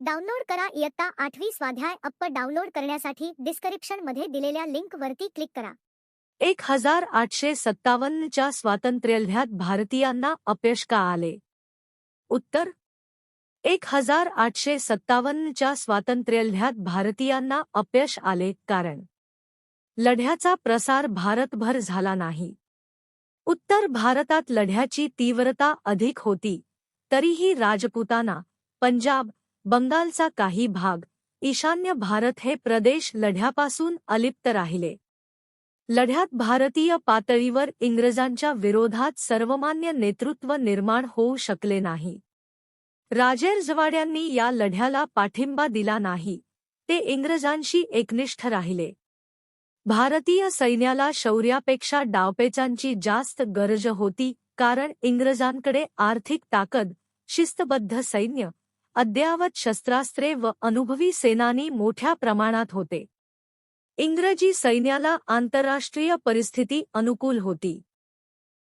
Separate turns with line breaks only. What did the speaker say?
Download करा इयत्ता आठवी स्वाध्याय अप्प डाउनलोड करण्यासाठी डिस्क्रिप्शनमध्ये दिलेल्या लिंक वरती क्लिक करा.
एक हजार आठशे सत्तावन्नच्या स्वातंत्र्यलढ्यात भारतीयांना अपयश का आले? उत्तर एक हजार आठशे सत्तावन्नच्या स्वातंत्र्यलढ्यात भारतीयांना अपयश आले कारण लढ्याचा प्रसार भारतभर झाला नाही. उत्तर भारतात लढ्याची तीव्रता अधिक होती तरीही राजपुताना पंजाब बंगालचा काही भाग ईशान्य भारत हे प्रदेश लढ्यापासून अलिप्त राहिले. लढ्यात भारतीय पातळीवर इंग्रजांच्या विरोधात सर्वमान्य नेतृत्व निर्माण होऊ शकले नाही. राजेरजवाड्यांनी या लढ्याला पाठिंबा दिला नाही ते इंग्रजांशी एकनिष्ठ राहिले. भारतीय सैन्याला शौर्यापेक्षा डावपेचांची जास्त गरज होती कारण इंग्रजांकडे आर्थिक ताकद शिस्तबद्ध सैन्य अद्ययावत शस्त्रास्त्रे व अनुभवी सेनानी मोठ्या प्रमाणात होते. इंग्रजी सैन्याला आंतरराष्ट्रीय परिस्थिती अनुकूल होती.